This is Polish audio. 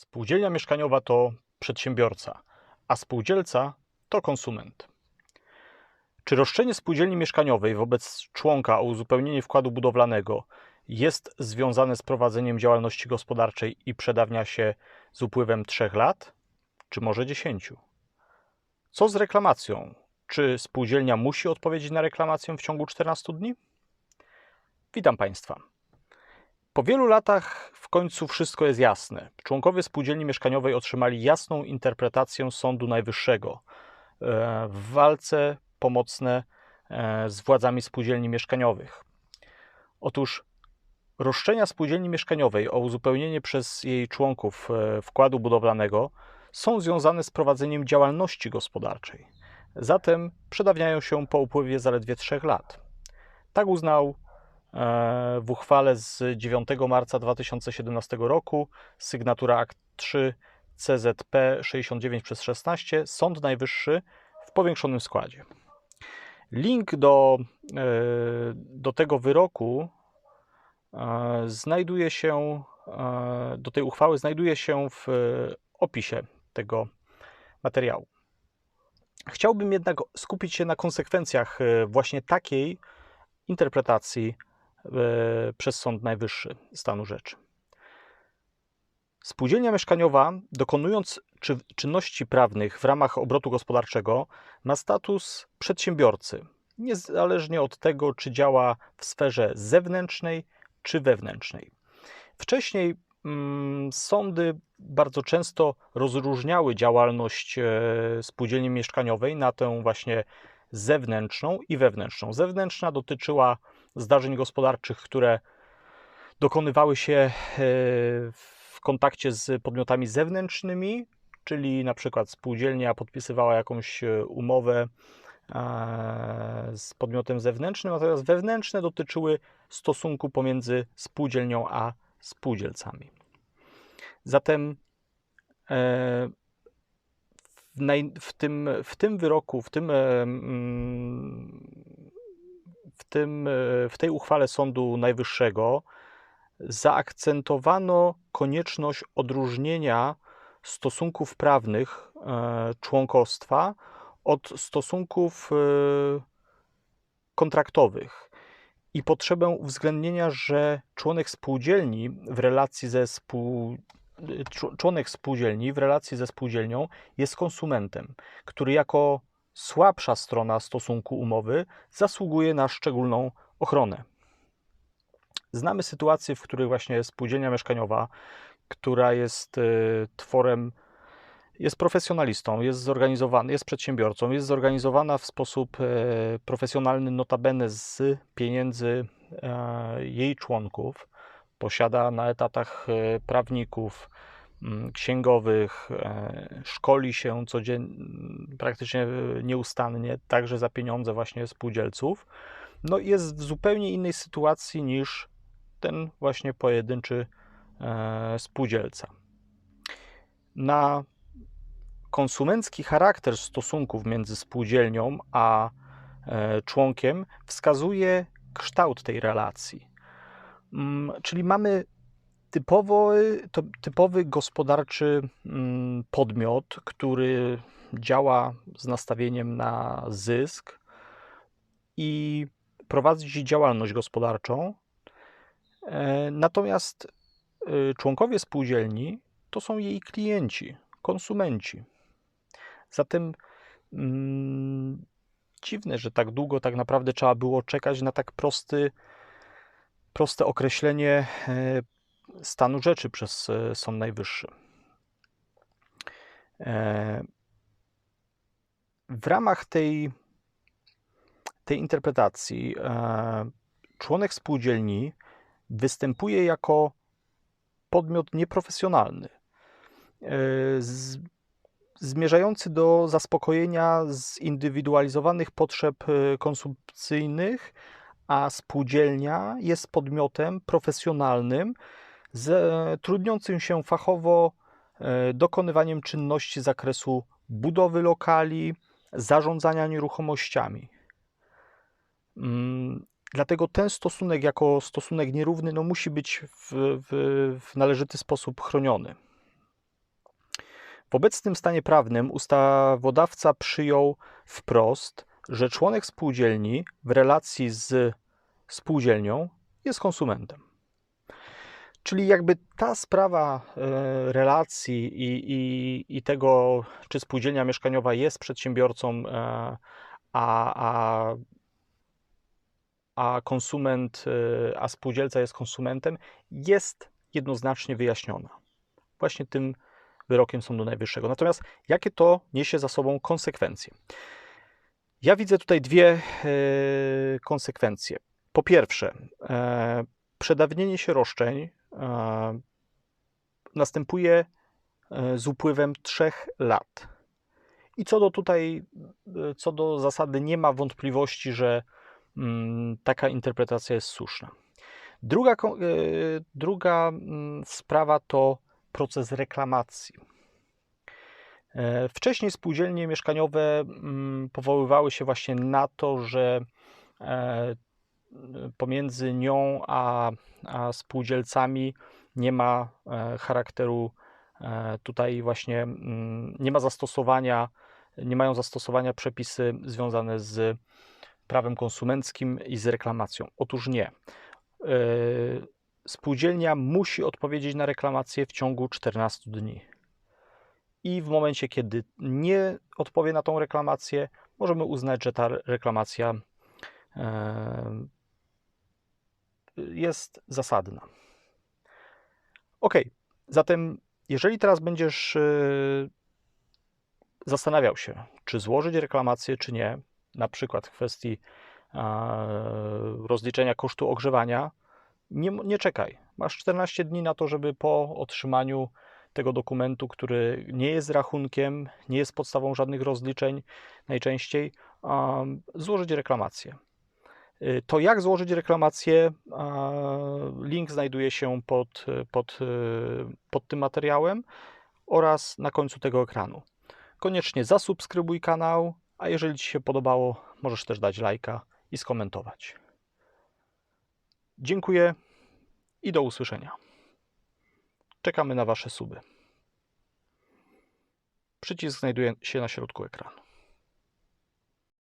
Spółdzielnia mieszkaniowa to przedsiębiorca, a spółdzielca to konsument. Czy roszczenie spółdzielni mieszkaniowej wobec członka o uzupełnienie wkładu budowlanego jest związane z prowadzeniem działalności gospodarczej i przedawnia się z upływem 3 lat, czy może 10? Co z reklamacją? Czy spółdzielnia musi odpowiedzieć na reklamację w ciągu 14 dni? Witam Państwa. Po wielu latach końcu wszystko jest jasne. Członkowie spółdzielni mieszkaniowej otrzymali jasną interpretację Sądu Najwyższego e, w walce pomocne e, z władzami spółdzielni mieszkaniowych. Otóż roszczenia spółdzielni mieszkaniowej o uzupełnienie przez jej członków e, wkładu budowlanego są związane z prowadzeniem działalności gospodarczej. Zatem przedawniają się po upływie zaledwie 3 lat. Tak uznał w uchwale z 9 marca 2017 roku, sygnatura akt 3 CZP 69 przez 16, Sąd Najwyższy w powiększonym składzie. Link do, e, do tego wyroku e, znajduje się, e, do tej uchwały znajduje się w opisie tego materiału. Chciałbym jednak skupić się na konsekwencjach właśnie takiej interpretacji E, przez Sąd Najwyższy stanu rzeczy. Spółdzielnia mieszkaniowa, dokonując czynności prawnych w ramach obrotu gospodarczego, ma status przedsiębiorcy, niezależnie od tego, czy działa w sferze zewnętrznej czy wewnętrznej. Wcześniej mm, sądy bardzo często rozróżniały działalność e, spółdzielni mieszkaniowej na tę właśnie zewnętrzną i wewnętrzną. Zewnętrzna dotyczyła zdarzeń gospodarczych, które dokonywały się e, w kontakcie z podmiotami zewnętrznymi, czyli na przykład spółdzielnia podpisywała jakąś e, umowę e, z podmiotem zewnętrznym, natomiast wewnętrzne dotyczyły stosunku pomiędzy spółdzielnią a spółdzielcami. Zatem w, tym, w tym wyroku, w tym w, tym, e, w tej uchwale Sądu Najwyższego zaakcentowano konieczność odróżnienia stosunków prawnych e, członkostwa od stosunków e, kontraktowych i potrzebę uwzględnienia, że członek spółdzielni w relacji ze spół... członek spółdzielni w relacji ze spółdzielnią jest konsumentem, który jako słabsza strona stosunku umowy zasługuje na szczególną ochronę. Znamy sytuacje, w których właśnie spółdzielnia mieszkaniowa, która jest e, tworem, jest profesjonalistą, jest zorganizowana, jest przedsiębiorcą, jest zorganizowana w sposób e, profesjonalny, notabene z pieniędzy e, jej członków, posiada na etatach prawników, Mm, księgowych, e, szkoli się codziennie, praktycznie nieustannie, także za pieniądze właśnie spółdzielców, no jest w zupełnie innej sytuacji niż ten właśnie pojedynczy e, spółdzielca. Na konsumencki charakter stosunków między spółdzielnią a e, członkiem wskazuje kształt tej relacji. Mm, czyli mamy typowy, typowy gospodarczy mm, podmiot, który działa z nastawieniem na zysk i prowadzi działalność gospodarczą. E, natomiast e, członkowie spółdzielni to są jej klienci, konsumenci. Zatem mm, dziwne, że tak długo tak naprawdę trzeba było czekać na tak prosty, proste określenie e, stanu rzeczy przez e, Sąd Najwyższy. E, w ramach tej, tej interpretacji członek spółdzielni występuje jako podmiot nieprofesjonalny, zmierzający do zaspokojenia zindywidualizowanych potrzeb konsumpcyjnych, a spółdzielnia jest podmiotem profesjonalnym, trudniącym się fachowo e, dokonywaniem czynności z zakresu budowy lokali, zarządzania nieruchomościami. Mm, dlatego ten stosunek, jako stosunek nierówny, no musi być w, w, w należyty sposób chroniony. W obecnym stanie prawnym ustawodawca przyjął wprost, że członek spółdzielni w relacji z spółdzielnią jest konsumentem. Czyli jakby ta sprawa e, relacji i, i, i tego, czy spółdzielnia mieszkaniowa jest przedsiębiorcą, e, a, a, a konsument, e, a spółdzielca jest konsumentem, jest jednoznacznie wyjaśniona. Właśnie tym wyrokiem Sądu Najwyższego. Natomiast jakie to niesie za sobą konsekwencje? Ja widzę tutaj dwie konsekwencje. Po pierwsze, przedawnienie się roszczeń E, następuje e, z upływem trzech lat. I co do tutaj, e, co do zasady, nie ma wątpliwości, że mm, taka interpretacja jest słuszna. Druga, druga mm, sprawa to proces reklamacji. Wcześniej spółdzielnie mieszkaniowe mm, powoływały się właśnie na to, że pomiędzy nią a, a spółdzielcami nie ma e, charakteru e, tutaj właśnie mm, nie ma zastosowania, nie mają zastosowania przepisy związane z prawem konsumenckim i z reklamacją. Otóż nie. E, spółdzielnia musi odpowiedzieć na reklamację w ciągu 14 dni. I w momencie, kiedy nie odpowie na tą reklamację, możemy uznać, że ta reklamacja jest zasadna. Ok, zatem jeżeli teraz będziesz y, zastanawiał się, czy złożyć reklamację, czy nie, na przykład w kwestii rozliczenia kosztu ogrzewania, nie, nie czekaj. Masz 14 dni na to, żeby po otrzymaniu tego dokumentu, który nie jest rachunkiem, nie jest podstawą żadnych rozliczeń najczęściej, złożyć reklamację. To jak złożyć reklamację? Link znajduje się pod, pod, pod tym materiałem oraz na końcu tego ekranu. Koniecznie zasubskrybuj kanał, a jeżeli Ci się podobało, możesz też dać lajka i skomentować. Dziękuję i do usłyszenia. Czekamy na Wasze suby. Przycisk znajduje się na środku ekranu.